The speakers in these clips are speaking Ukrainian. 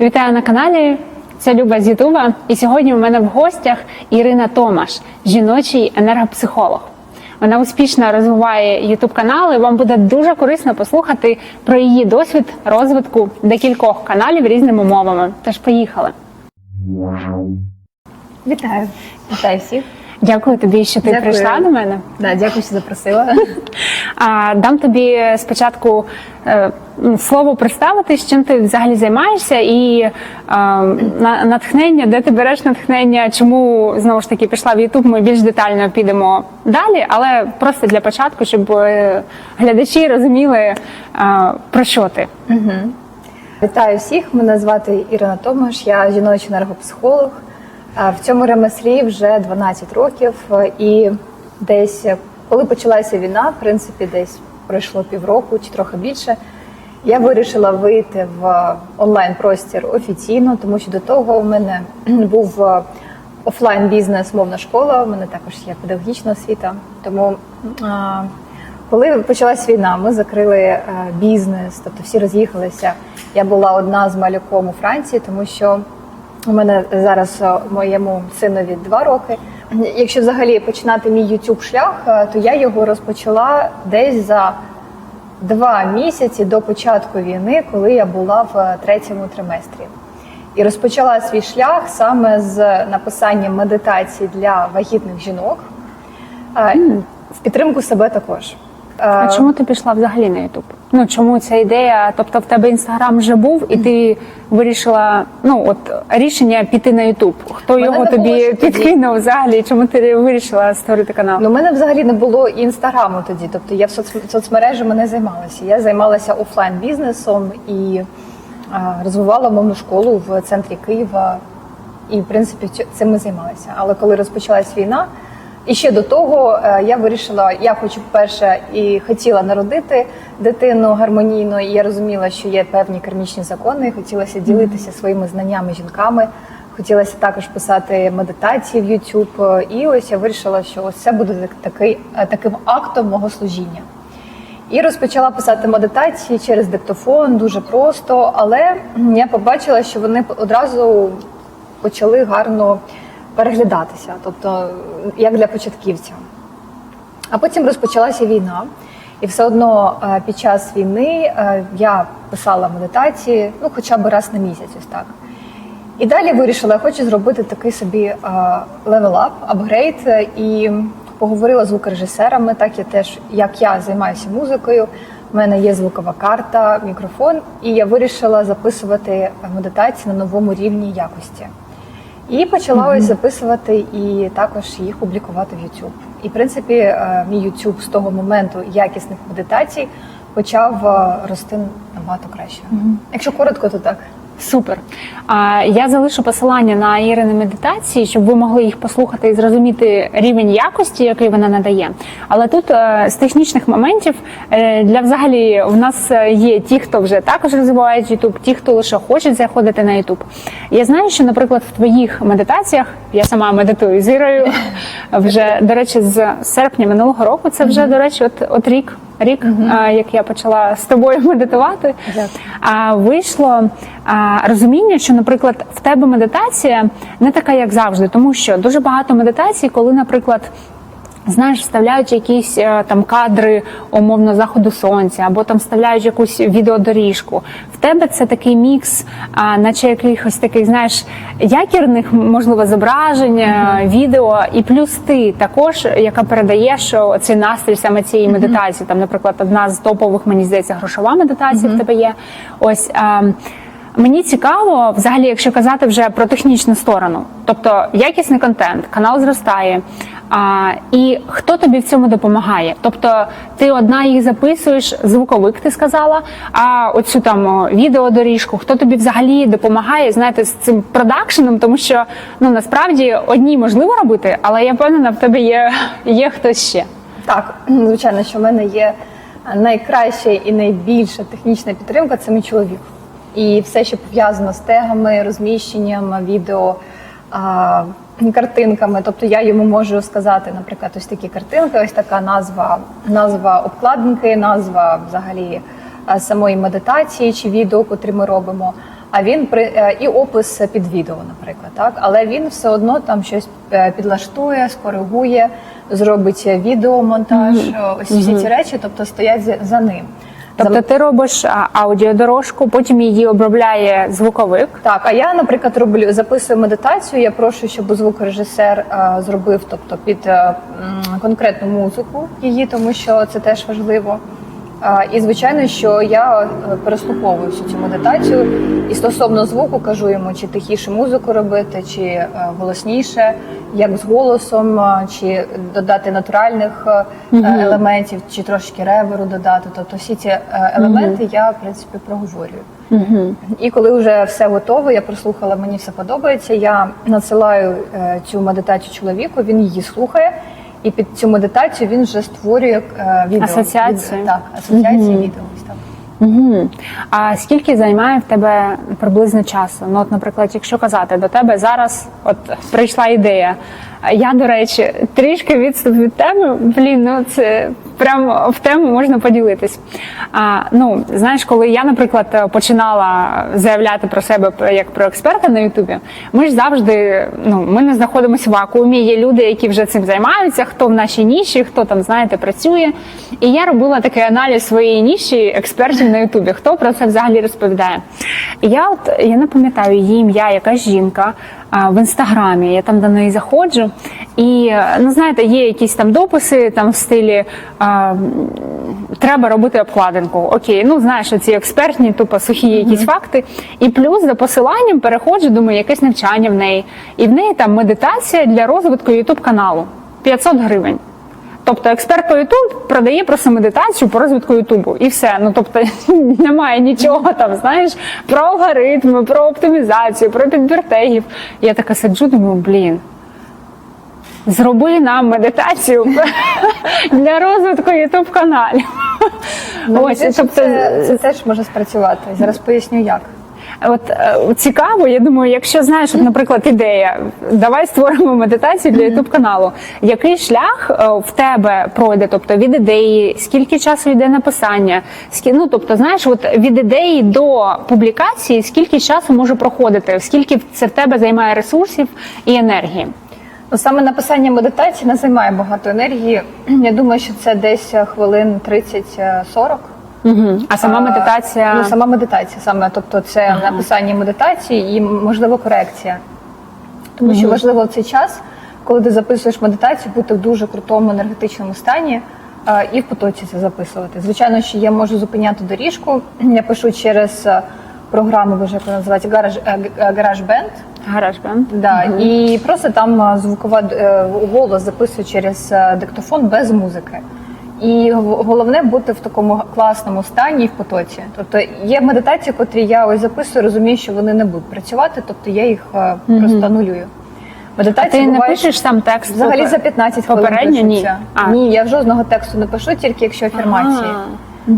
Вітаю на каналі. Це Люба з Ютуба. І сьогодні у мене в гостях Ірина Томаш, жіночий енергопсихолог. Вона успішно розвиває Ютуб канал, і вам буде дуже корисно послухати про її досвід розвитку декількох каналів різними мовами. Тож поїхали. Вітаю, вітаю всіх. Дякую тобі, що ти Дякую. прийшла до мене. Да, дякую, що запросила. А, дам тобі спочатку е, слово представити, з чим ти взагалі займаєшся, і е, на- натхнення, де ти береш натхнення, чому знову ж таки пішла в Ютуб. Ми більш детально підемо далі, але просто для початку, щоб е, глядачі розуміли, е, про що ти. Вітаю всіх. Мене звати Ірина Томаш, я жіночий енергопсихолог. В цьому ремеслі вже 12 років. І десь, коли почалася війна, в принципі, десь пройшло півроку чи трохи більше. Я вирішила вийти в онлайн-простір офіційно, тому що до того у мене був е, офлайн бізнес, мовна школа. У мене також є педагогічна освіта. Тому коли почалась війна, ми закрили е, бізнес, тобто всі роз'їхалися. Я була одна з малюком у Франції, тому що у мене зараз е, моєму синові два роки. Якщо взагалі починати мій youtube шлях, е, то я його розпочала десь за два місяці до початку війни, коли я була в е, третьому триместрі. І розпочала свій шлях саме з написання медитацій для вагітних жінок в підтримку себе також. А чому ти пішла взагалі на Ютуб? Ну чому ця ідея? Тобто в тебе інстаграм вже був, і ти вирішила ну от рішення піти на Ютуб. Хто Мене його не було тобі ще тоді. підкинув взагалі? Чому ти вирішила створити канал? Ну, у мене взагалі не було інстаграму тоді. Тобто я в соц- соцмережами не займалася. Я займалася офлайн бізнесом і а, розвивала мовну школу в центрі Києва. І в принципі цим ми займалися. Але коли розпочалась війна, і ще до того е, я вирішила, я хочу перше і хотіла народити дитину гармонійно. І я розуміла, що є певні кармічні закони. і Хотілося ділитися своїми знаннями жінками. Хотілося також писати медитації в YouTube. І ось я вирішила, що ось це буде такий, е, таким актом мого служіння. І розпочала писати медитації через диктофон дуже просто, але я побачила, що вони одразу почали гарно переглядатися, тобто як для початківця. А потім розпочалася війна, і все одно е, під час війни е, я писала медитації, ну хоча б раз на місяць, ось так. І далі вирішила, я хочу зробити такий собі левел-ап, апгрейд, і поговорила з звукорежисерами, так я теж, як я займаюся музикою. У мене є звукова карта, мікрофон, і я вирішила записувати медитації на новому рівні якості. І почала ось записувати і також їх публікувати в YouTube. І в принципі, е, мій YouTube з того моменту якісних медитацій почав е, рости набагато краще. Якщо коротко, то так. Супер. А я залишу посилання на Ірини медитації, щоб ви могли їх послухати і зрозуміти рівень якості, який вона надає. Але тут е, з технічних моментів е, для взагалі в нас е, є ті, хто вже також розвивають YouTube, ті, хто лише хочуть заходити на YouTube. Я знаю, що, наприклад, в твоїх медитаціях я сама медитую з Ірою вже до речі, з серпня минулого року. Це вже до речі, от, от рік. Рік, е, як я почала з тобою медитувати, а вийшло розуміння, що, наприклад, в тебе медитація не така, як завжди, тому що дуже багато медитацій, коли, наприклад. Знаєш, вставляють якісь е, там кадри умовно заходу сонця, або там вставляють якусь відеодоріжку. В тебе це такий мікс, а, наче якихось таких, знаєш, якірних, можливо, зображень, е, відео, і плюс ти також, яка передаєш що цей настрій саме цієї медитації. Там, наприклад, одна з топових, мені здається, грошова медитація в тебе є. Ось. А, Мені цікаво, взагалі, якщо казати вже про технічну сторону, тобто якісний контент, канал зростає. А, і хто тобі в цьому допомагає? Тобто ти одна їх записуєш, звуковик ти сказала, а оцю там відеодоріжку, хто тобі взагалі допомагає, знаєте, з цим продакшеном, тому що ну насправді одні можливо робити, але я впевнена, в тебе є, є хтось ще. Так, звичайно, що в мене є найкраща і найбільша технічна підтримка це мій чоловік. І все, що пов'язано з тегами, розміщенням, відео, а, картинками. Тобто я йому можу сказати, наприклад, ось такі картинки, ось така назва, назва обкладинки, назва взагалі самої медитації чи відео, котрі ми робимо. А він при е, і опис під відео, наприклад, так, але він все одно там щось е, підлаштує, скоригує, зробить відеомонтаж. е, Ось всі ці речі, тобто стоять за ним. Тобто ти робиш аудіодорожку, потім її обробляє звуковик. Так, а я, наприклад, роблю записую медитацію. Я прошу, щоб звукорежисер е, зробив, тобто під е, м, конкретну музику її, тому що це теж важливо. І звичайно, що я е, переслуховую всю цю медитацію і стосовно звуку кажу йому, чи тихіше музику робити, чи е, голосніше, як з голосом, е, чи додати натуральних е, елементів, чи трошки реверу додати. Тобто всі ці елементи я в принципі проговорюю. І коли вже все готово, я прослухала, мені все подобається. Я надсилаю цю медитацію чоловіку, він її слухає, і під цю медитацію він вже створює е, відео. Асоціацію? Від- Так, асоціації відео. Ось так. Угу. А скільки займає в тебе приблизно часу? Ну, от, наприклад, якщо казати до тебе зараз, от прийшла ідея. Я, до речі, трішки відступ від теми. Блін, ну це прямо в тему можна поділитись. А, ну, знаєш, коли я, наприклад, починала заявляти про себе як про експерта на Ютубі, ми ж завжди ну, ми не знаходимося в вакуумі. Є люди, які вже цим займаються, хто в нашій ніші, хто там, знаєте, працює. І я робила такий аналіз своєї ніші експертів на Ютубі. Хто про це взагалі розповідає? І я от я не пам'ятаю її ім'я, якась жінка в інстаграмі. Я там до неї заходжу, і ну знаєте, є якісь там дописи там в стилі. А, Треба робити обкладинку. Окей, ну знаєш, ці експертні, тупо сухі якісь факти. І плюс за посиланням переходжу, думаю, якесь навчання в неї. І в неї там медитація для розвитку Ютуб каналу 500 гривень. Тобто експерт по Ютуб продає просто медитацію по розвитку Ютубу і все. Ну тобто немає нічого там, знаєш, про алгоритми, про оптимізацію, про підбір тегів. Я така сиджу, думаю, блін. Зроби нам медитацію для розвитку Ютуб каналів. Ну, Ось, тобто, це, це теж може спрацювати. Зараз поясню як. От е, цікаво, я думаю, якщо знаєш, наприклад, ідея, давай створимо медитацію для Ютуб каналу. Який шлях е, в тебе пройде? Тобто від ідеї, скільки часу йде написання? Скі... Ну тобто, знаєш, от від ідеї до публікації, скільки часу може проходити? Скільки це в тебе займає ресурсів і енергії? Ну, саме написання медитації не займає багато енергії. Я думаю, що це десь хвилин 30-40. Угу. А сама А, медитація Ну, сама медитація, саме, тобто це написання медитації і, можливо, корекція. Тому що важливо в цей час, коли ти записуєш медитацію, бути в дуже крутому енергетичному стані а, і в потоці це записувати. Звичайно, що я можу зупиняти доріжку. Я пишу через е, програму, боже, як вона називається, гараж, е, г- гараж бенд. гараж бенд. І просто там звукова е, голос записую через е, диктофон без музики. І головне бути в такому класному стані і в потоці. Тобто є медитації, котрі я ось записую, розумію, що вони не будуть працювати, тобто я їх е, просто анулюю. А Медитація ти не пишеш сам текст? взагалі за 15 хвилин? Ні. А. Ні, я жодного тексту не пишу, тільки якщо афірмації. Ага.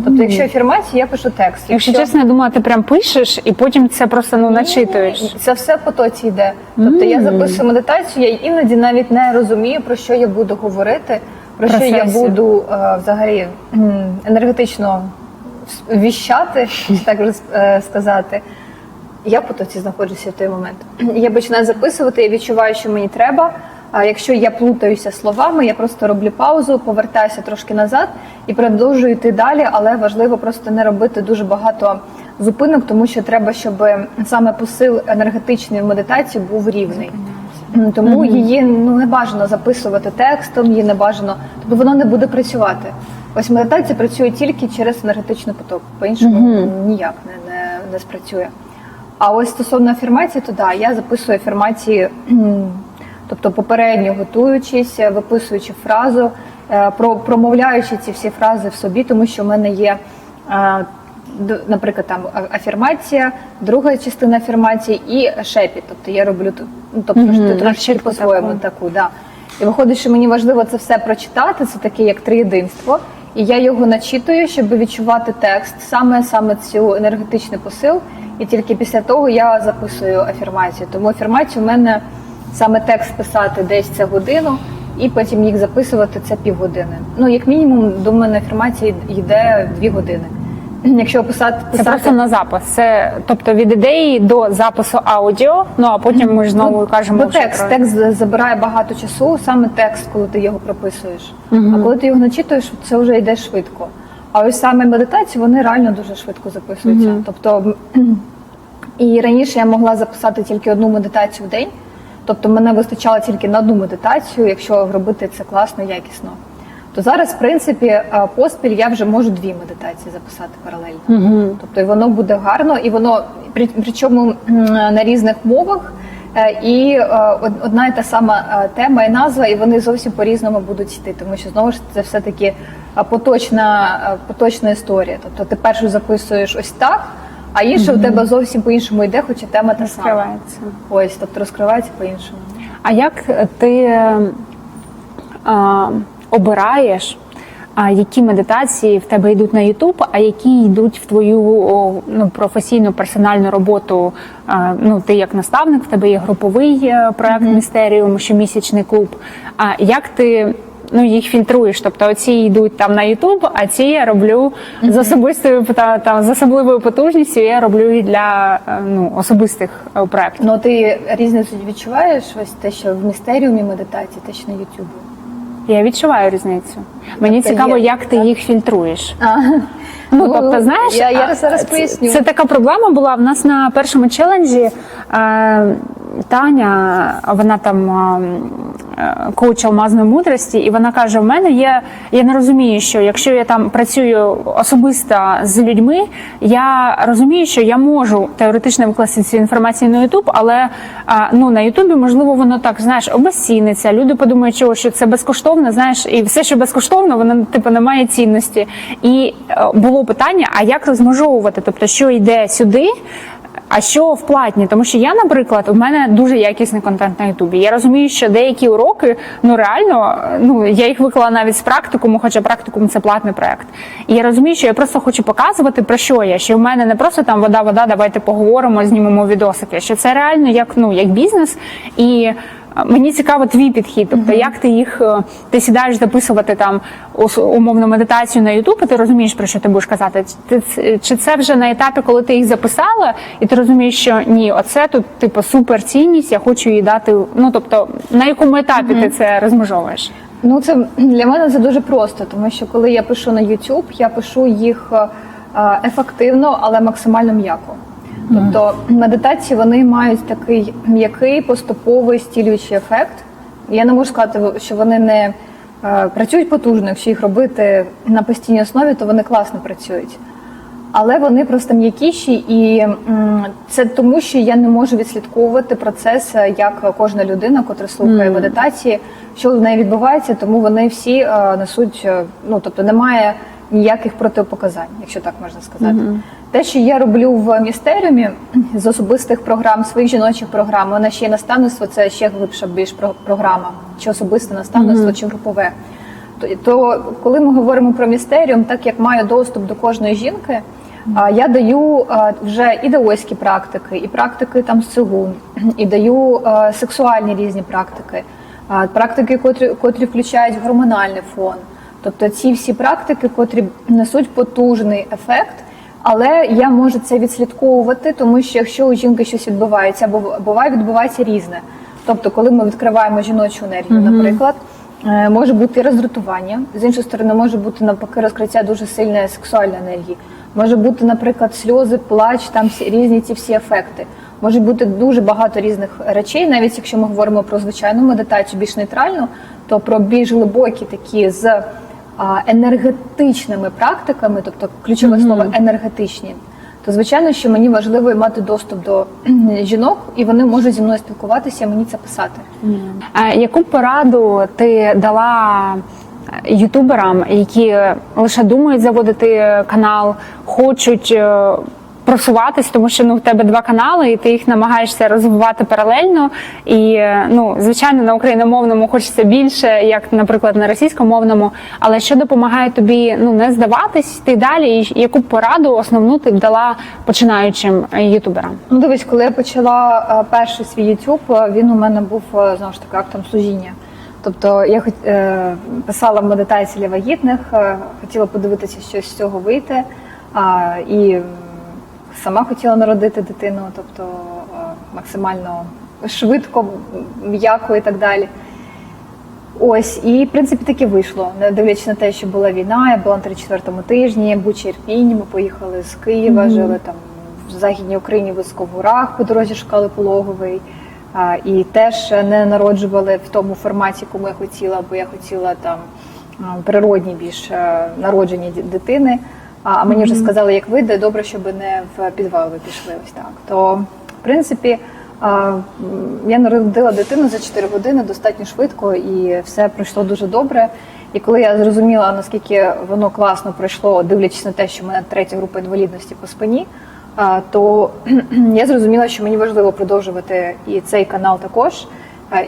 Тобто, якщо афірмації, я пишу текст. Якщо чесно, я думала, ти прям пишеш і потім це просто ну начитуєш. Це все в потоці йде. Тобто я записую медитацію, я іноді навіть не розумію, про що я буду говорити, про що я буду е, взагалі енергетично віщати, так е, сказати. Я в потоці знаходжуся в той момент. Я починаю записувати, я відчуваю, що мені треба. А якщо я плутаюся словами, я просто роблю паузу, повертаюся трошки назад і продовжую йти далі, але важливо просто не робити дуже багато зупинок, тому що треба, щоб саме посил енергетичної медитації був рівний. Тому її ну не бажано записувати текстом, її не бажано, тобто воно не буде працювати. Ось медитація працює тільки через енергетичний поток, по-іншому ніяк не, не, не спрацює. А ось стосовно афірмації, то да, я записую афірмації, тобто попередньо готуючись, виписуючи фразу, е, про- промовляючи ці всі фрази в собі, тому що в мене є, е, наприклад, там афірмація, друга частина афірмації і шепіт. Тобто я роблю тут, ну, тобто Мгм, трошки навчитку по-своєму таку. таку, да. І виходить, що мені важливо це все прочитати, це таке як триєдинство. І я його начитую, щоб відчувати текст, саме саме цю енергетичний посил. І тільки після того я записую афірмацію. Тому афірмацію в мене саме текст писати десь це годину, і потім їх записувати це півгодини. Ну, як мінімум, до мене афірмації йде дві години. якщо писати, Це писати просто на запис. Це тобто від ідеї до запису аудіо. Ну а потім ми ж знову кажемо Бо текст, про- текст забирає багато часу, саме текст, коли ти його прописуєш. А коли ти його начитуєш, це вже йде швидко. А ось саме медитації вони реально дуже швидко записуються. Тобто і раніше я могла записати тільки одну медитацію в день. Тобто мене вистачало тільки на одну медитацію, якщо робити це класно, якісно. То зараз, в принципі, е, поспіль я вже можу дві медитації записати паралельно. Тобто і воно буде гарно, і воно при- причому на різних мовах. Е, І е, одна і та сама е, тема і назва, і вони зовсім по-різному будуть йти, тому що знову ж це все таки е, поточна, е, поточна історія. Тобто ти першу записуєш ось так, а інше у тебе зовсім по-іншому йде, хоча тема та сама. розкривається. Ось, тобто розкривається по-іншому. А як ти е, а, обираєш, а, які медитації в тебе йдуть на YouTube, а які йдуть в твою ну, професійну персональну роботу? Ну, ти як наставник, в тебе є груповий е, проект Містеріум, щомісячний клуб. А як ти ну, їх фільтруєш? Тобто оці йдуть там на YouTube, а ці я роблю з особистою та, там, з особливою потужністю, я роблю і для е, ну, особистих е, проєктів. Ну ти різницю відчуваєш ось те, що в містеріумі медитації, те, що на Ютубі. Я відчуваю різницю. Мені Тобто цікаво, є, як ти їх фільтруєш. А, Ну, Ну, тобто, знаєш, я- я а, зараз це- поясню. Це така проблема була в нас на першому челенджі. Е, Таня, вона там коуч алмазної мудрості, і вона каже: в мене є. Я не розумію, що якщо я там працюю особисто з людьми, я розумію, що я можу теоретично викласти цю інформацію на Ютуб, але е, ну на Ютубі можливо воно так знаєш обезціниться. Люди подумають, що, що це безкоштовно, знаєш, і все, що безкоштовно, воно типу не має цінності. І е, було питання: а як розмежовувати? Тобто, що йде сюди? А що в платні? Тому що я, наприклад, у мене дуже якісний контент на Ютубі. Я розумію, що деякі уроки, ну реально, ну я їх виклала навіть з практикуму, хоча практикум це платний проект. І я розумію, що я просто хочу показувати про що я. Що в мене не просто там вода, вода, давайте поговоримо, знімемо відосики. Що це реально як ну як бізнес і. Мені цікаво твій підхід, тобто як ти їх е, ти сідаєш записувати там умовну медитацію на Ютуб, і ти розумієш про що ти будеш казати. Ти чи це вже на етапі, коли ти їх записала, і ти розумієш, що ні, оце тут типу супер цінність, я хочу її дати. Ну тобто на якому етапі ти це розмежовуєш? Ну, це для мене це дуже просто, тому що коли я пишу на YouTube, я пишу їх е, ефективно, але максимально м'яко. Тобто медитації вони мають такий м'який поступовий стілюючий ефект. Я не можу сказати, що вони не е, працюють потужно, якщо їх робити на постійній основі, то вони класно працюють. Але вони просто м'якіші, і це тому, що я не можу відслідковувати процес, е, як кожна людина, котра слухає медитації, що в неї відбувається, тому вони всі е, несуть, ну тобто немає ніяких протипоказань, якщо так можна сказати. Те, що я роблю в містеріумі з особистих програм, своїх жіночих програм, вона ще й наставництво, це ще глибша більш програма, чи особисте наставництво, чи групове. То, то коли ми говоримо про містеріум, так як маю доступ до кожної жінки, а, я даю вже і даоські практики, і практики там з цигун, і даю сексуальні різні практики, практики, котрі, котрі включають гормональний фон. Тобто ці всі практики, котрі несуть потужний ефект. Але я можу це відслідковувати, тому що якщо у жінки щось відбувається, або буває відбувається різне. Тобто, коли ми відкриваємо жіночу енергію, наприклад, е, може бути роздратування, з іншої сторони, може бути навпаки розкриття дуже сильної сексуальної енергії. Може бути, наприклад, сльози, плач, там всі різні ці всі ефекти. Може бути дуже багато різних речей, навіть якщо ми говоримо про звичайну медитацію, більш нейтральну, то про більш глибокі такі з енергетичними практиками, тобто ключове слово енергетичні, то звичайно, що мені важливо мати доступ до жінок, і вони можуть зі мною спілкуватися, мені це писати. А яку пораду ти дала е, ютуберам, які лише думають заводити канал, хочуть е, просуватись, тому що ну в тебе два канали, і ти їх намагаєшся розвивати паралельно. І е, ну, звичайно, на україномовному хочеться більше, як, наприклад, на російськомовному. Але що допомагає тобі ну не здаватись, йти далі, і яку пораду основну ти б дала починаючим е, ютуберам? Ну, дивись, коли я почала е, перший свій е, він у мене був знову ж таки актом служіння. Тобто я е, писала медитації для вагітних, хотіла подивитися, що з цього вийти. І сама хотіла народити дитину, тобто максимально швидко, м'яко і так далі. Ось, і в принципі таки вийшло. Не дивлячись на те, що була війна, я була на 34-му тижні, Буча Ірпінь, ми поїхали з Києва, жили там в Західній Україні в Високогорах по дорозі шукали пологовий. А, і теж не народжували в тому форматі, якому я хотіла, бо я хотіла там природні більш е, народжені дитини. А, мені вже сказали, як вийде, добре, щоб не в підвал ви пішли. Ось так. То в принципі. Я народила дитину за 4 години достатньо швидко, і все пройшло дуже добре. І коли я зрозуміла, наскільки воно класно пройшло, дивлячись на те, що в мене третя група інвалідності по спині, то я зрозуміла, що мені важливо продовжувати і цей канал також,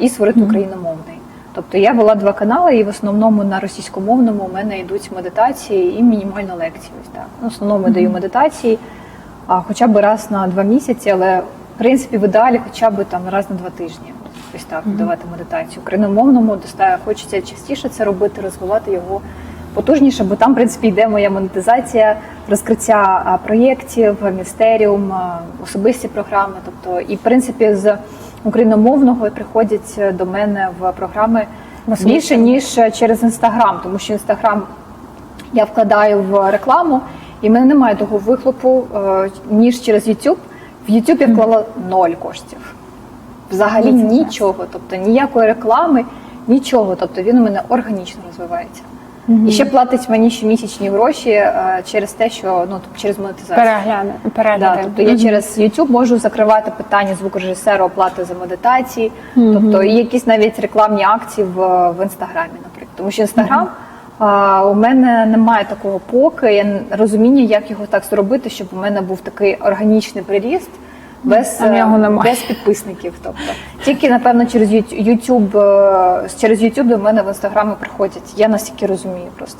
і створити україномовний. Тобто я вела два канали, і в основному на російськомовному у мене йдуть медитації і мінімально лекції. Ось так. В основному я даю медитації, а хоча б раз на два місяці, але в принципі в ідеалі хоча б там раз на два тижні. Ось так давати медитацію. Україномовному достає, хочеться частіше це робити, розвивати його потужніше, бо там, в принципі, йде моя монетизація, розкриття проєктів, містеріум, особисті програми. Тобто, і в принципі, з україномовного приходять до мене в програми більше ніж через інстаграм, тому що інстаграм я вкладаю в рекламу, і в мене немає того вихлопу, е, ніж через YouTube. В YouTube я вклала ноль коштів. Взагалі нічого, тобто ніякої реклами, нічого. Тобто він у мене органічно розвивається. І ще платить мені щомісячні гроші е, через те, що ну тобто через монетизацію. Перегляди. Да, перегляди. тобто я через YouTube можу закривати питання звукорежисера оплати за медитації, тобто і якісь навіть рекламні акції в, в інстаграмі, наприклад. Тому що інстаграм а, у мене немає такого поки, я розуміння, як його так зробити, щоб у мене був такий органічний приріст. Без, Там його е, немає. без підписників, тобто тільки напевно через YouTube, е, через YouTube до мене в інстаграми приходять. Я настільки розумію просто.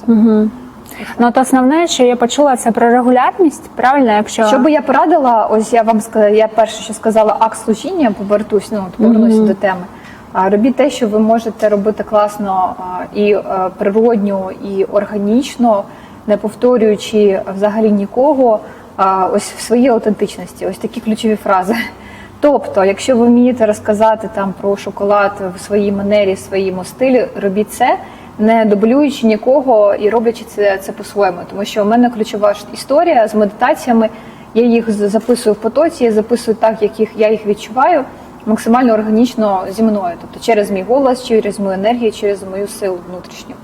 Ну от основне, що я почула, це про регулярність. Правильно, якщо Що би я порадила, ось я вам сказала, я перше, що сказала, акт служіння, повертусь, ну от повернуся до теми. А, Робіть те, що ви можете робити класно і е, природньо, і органічно, не повторюючи взагалі нікого, ось в своїй аутентичності, ось такі ключові фрази. Тобто, якщо ви вмієте розказати там про шоколад в своїй манері, в своєму стилі, робіть це, не дублюючи нікого і роблячи це, це по-своєму. Тому що у мене ключова історія з медитаціями. Я їх записую в потоці, я записую так, як їх я їх відчуваю, максимально органічно зі мною. Тобто через мій голос, через мою енергію, через мою силу внутрішню.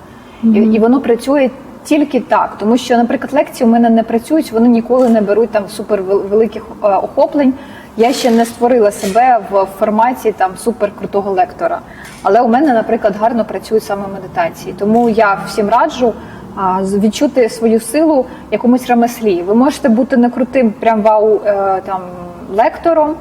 І, і воно працює тільки так, тому що, наприклад, лекції у мене не працюють, вони ніколи не беруть там супер великих е, охоплень. Я ще не створила себе в форматі там супер крутого лектора. Але у мене, наприклад, гарно працюють саме медитації. Тому я всім раджу відчути свою силу якомусь ремеслі. Ви можете бути не крутим прям вау е, там лектором.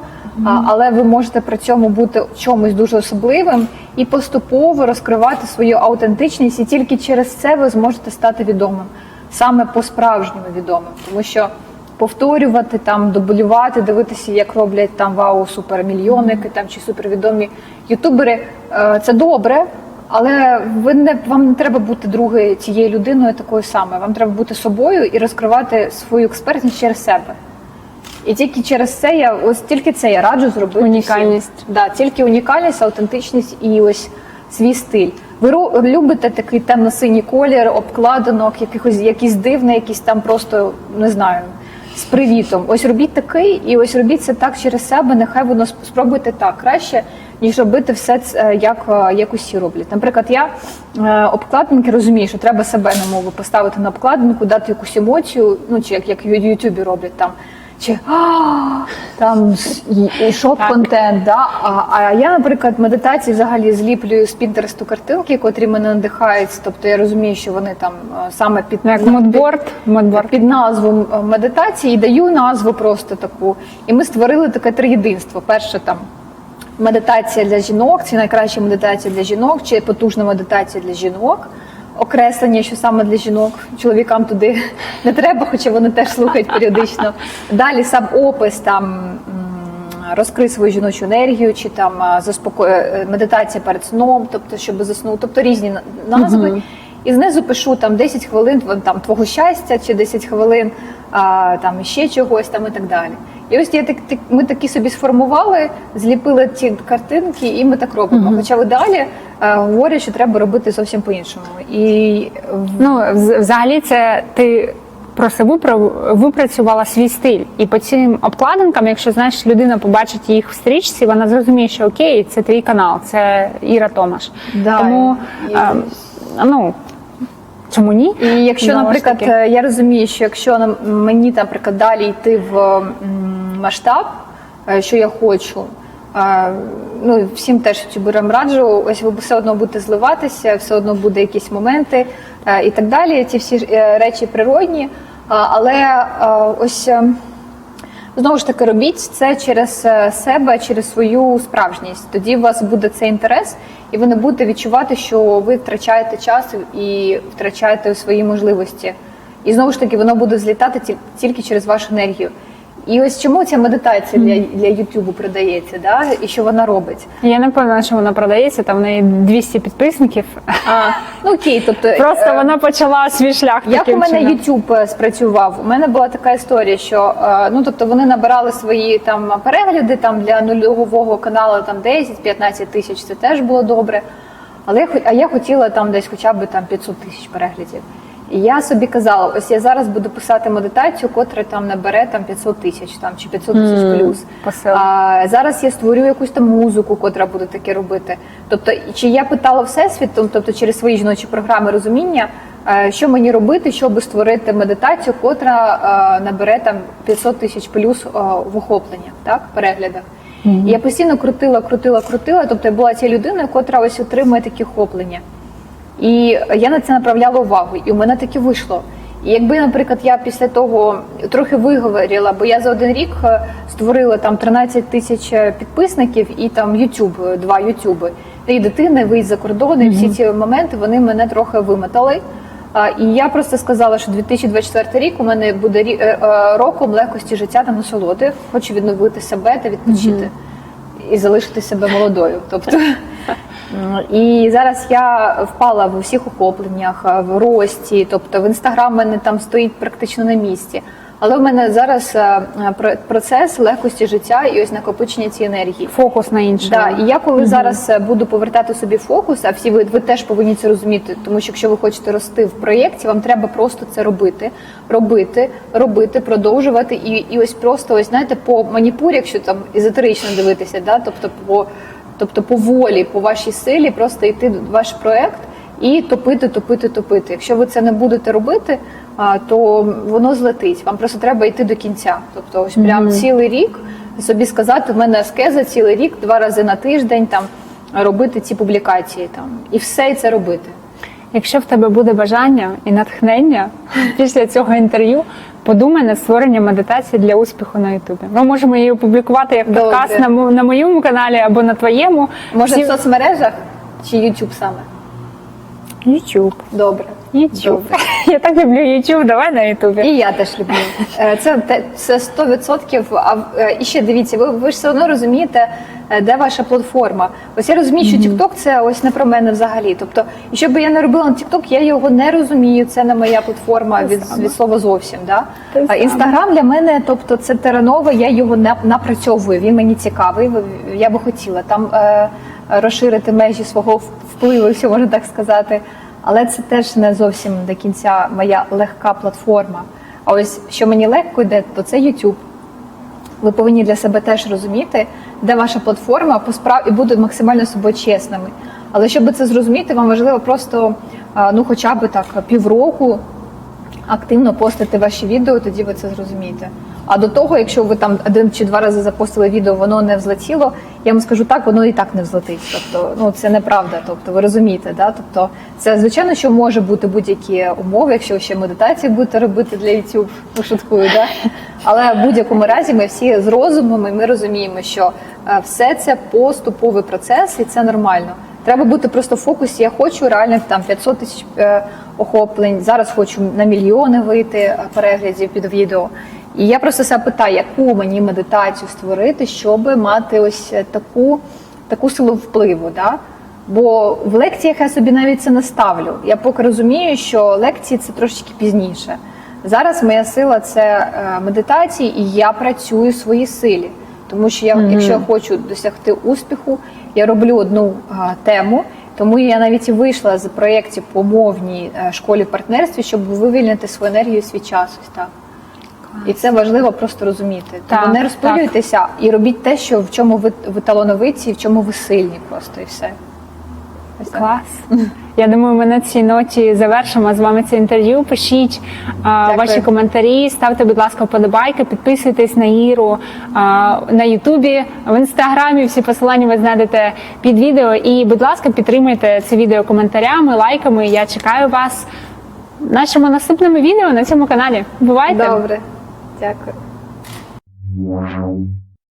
А, але ви можете при цьому бути в чомусь дуже особливим і поступово розкривати свою аутентичність, і тільки через це ви зможете стати відомим, саме по-справжньому відомим, тому що повторювати там, дублювати, дивитися, як роблять там вау супермільйонники там чи супервідомі ютубери. е, Це добре. Але ви не вам не треба бути другою цією людиною такою самою. Вам треба бути собою і розкривати свою експертність через себе. І тільки через це я ось тільки це я раджу зробити. Унікальність. всім. Да, тільки унікальність, аутентичність і ось свій стиль. Ви любите такий темно-синій колір, обкладинок, якихось якийсь дивний, якийсь там просто не знаю. З привітом, ось робіть такий, і ось робіть це так через себе. Нехай воно спробуйте так краще, ніж робити все це як, е, як усі роблять. Наприклад, я е, обкладинки розумію, що треба себе на мову поставити на обкладинку, дати якусь емоцію, ну чи як, як в Ютубі роблять там чи «А, там с- і- і шок контент. Да? А, а я, наприклад, медитації взагалі зліплюю з Пінтересту картинки, котрі мене надихають. Тобто я розумію, що вони там е, саме під Ну, як модборд, модборд. під назву е, медитації даю назву просто таку. І ми створили таке триєдинство. Перше там. Медитація для жінок, це найкраща медитація для жінок, чи потужна медитація для жінок. Окреслення, що саме для жінок, чоловікам туди не треба, хоча вони теж слухають періодично. Далі сам опис там м, розкрий свою жіночу енергію, чи там а, заспоко... е, медитація перед сном, тобто щоб заснути, тобто різні на- назви. І знизу пишу там 10 хвилин там твого щастя чи 10 хвилин а, там ще чогось там і так далі. І ось я так, так ми такі собі сформували, зліпили ті картинки, і ми так робимо. Хоча в ідеалі е, говорять, що треба робити зовсім по-іншому. І в- Ну, вз- взагалі, це ти просто випра- випрацювала свій стиль. І по цим обкладинкам, якщо знаєш, людина побачить їх в стрічці, вона зрозуміє, що окей, це твій канал, це Іра Томаш. Да, Тому і- ем, ну чому ні? І якщо, Знову наприклад, е, я розумію, що якщо мені, наприклад, далі йти в масштаб, е, що я хочу. е, Ну, всім теж тюберам раджу, ось ви все одно будете зливатися, все одно буде якісь моменти і так далі. Ці всі речі природні. Але ось е, Знову ж таки, робіть це через е, себе, через свою справжність. Тоді у вас буде цей інтерес, і ви не будете відчувати, що ви втрачаєте час і втрачаєте свої можливості. І знову ж таки, воно буде злітати ті- тільки через вашу енергію. І ось чому ця медитація для, для Ютубу продається, да? і що вона робить. Я не певна, що вона продається, там в неї 200 підписників. А, ну окей, тобто Просто е, вона почала свій шлях. Як у мене чином. YouTube е, спрацював? У мене була така історія, що е, ну тобто вони набирали свої там перегляди там для нульового каналу там 10-15 тисяч, це теж було добре. Але а я хотіла там десь хоча б там 500 тисяч переглядів. І я собі казала, ось я зараз буду писати медитацію, котра там набере там 500 тисяч там чи 500 тисяч плюс. посил. А зараз я створю якусь там музику, котра буде таке робити. Тобто, чи я питала всесвітом, тобто через свої жіночі програми розуміння, е, що мені робити, щоб створити медитацію, котра е, набере там 500 тисяч плюс е, в охопленнях, так, переглядах. І я постійно крутила, крутила, крутила. Тобто я була цією людиною, котра ось отримує такі охоплення. І я на це направляла увагу, і у мене таки вийшло. І якби, наприклад, я після того трохи виговорила, бо я за один рік е, створила там 13 тисяч е, підписників і там YouTube, е, два Ютуби. І дитини, виїзд за кордон, і всі ці моменти вони мене трохи вимотали. А, І я просто сказала, що 2024 рік у мене буде роком легкості життя та насолоди. Хочу відновити себе та відпочити і залишити себе молодою. Тобто і зараз я впала в усіх охопленнях, в рості, тобто в інстаграм мене там стоїть практично на місці. Але в мене зараз е, про- процес легкості життя і ось накопичення цієї енергії. фокус на інше. Да, і я коли зараз е, буду повертати собі фокус, а всі ви, ви теж повинні це розуміти, тому що якщо ви хочете рости в проєкті, вам треба просто це робити, робити, робити, продовжувати. І, і ось просто ось знаєте, по маніпурі, якщо там езотерично дивитися, да, тобто по тобто по волі, по вашій силі, просто йти в ваш проєкт і топити, топити, топити. Якщо ви це не будете робити, то воно злетить. Вам просто треба йти до кінця. Тобто, ось прям цілий рік собі сказати, в мене аскеза цілий рік, два рази на тиждень там робити ці публікації там і все і це робити. Якщо в тебе буде бажання і натхнення після цього інтерв'ю, подумай над створенням медитації для успіху на Ютубі. Ми можемо її опублікувати як Добре. подкаст на, на моєму каналі або на твоєму. Може, Всі- в соцмережах чи YouTube саме? YouTube. Добре. Добре. Я так люблю YouTube, давай на Ютубі. І я теж люблю. Е, Це це 100%. А е, і ще дивіться, ви, ви ж все одно розумієте, е, де ваша платформа. Ось я розумію, що TikTok це ось не про мене взагалі. Тобто, і що би я не робила на TikTok, я його не розумію. Це не моя платформа від, від слова зовсім. Да? А. Інстаграм для мене, тобто це теранове, я його не напрацьовую. Він мені цікавий. Я би хотіла там е, розширити межі свого впливу, можна так сказати. Але це теж не зовсім до кінця моя легка платформа. А ось що мені легко йде, то це YouTube. Ви повинні для себе теж розуміти, де ваша платформа по справ і бути максимально собою чесними. Але щоб це зрозуміти, вам важливо просто ну, хоча б так півроку активно постити ваші відео, тоді ви це зрозумієте. А до того, якщо ви там один чи два рази запостили відео, воно не взлетіло, я вам скажу так, воно і так не взлетить. Тобто, ну це неправда. Тобто, ви розумієте, да? Тобто, це звичайно, що може бути будь-які умови, якщо ви ще медитації будете робити для YouTube, ну шуткую, да? Але в будь-якому разі ми всі з розумом, і ми розуміємо, що е, все це поступовий процес, і це нормально. Треба бути просто в фокусі. Я хочу реально там 500 тисяч е, охоплень. Зараз хочу на мільйони вийти е, переглядів під відео. І я просто себе питаю, яку мені медитацію створити, щоб мати ось е, таку, таку силу впливу. Да? Бо в лекціях я собі навіть це не ставлю. Я поки розумію, що лекції це трошечки пізніше. Зараз моя сила це е, медитації, і я працюю в своїй силі. Тому що я, якщо я хочу досягти успіху, я роблю одну е, тему. Тому я навіть і вийшла з проєктів по мовній школі партнерстві, щоб вивільнити свою енергію свій час. Ось так. І це важливо просто розуміти. Тому Так, не розпилюйтеся і робіть те, що в чому ви, ви талановиті, і в чому ви сильні, просто і все. Ось. Клас. Я думаю, ми на цій ноті завершимо з вами це інтерв'ю. Пишіть а, ваші коментарі, ставте, будь ласка, вподобайки, підписуйтесь на Іру а, на Ютубі, в інстаграмі. Всі посилання ви знайдете під відео. І, будь ласка, підтримуйте це відео коментарями, лайками. Я чекаю вас в нашому наступному відео на цьому каналі. Бувайте! Добре, дякую.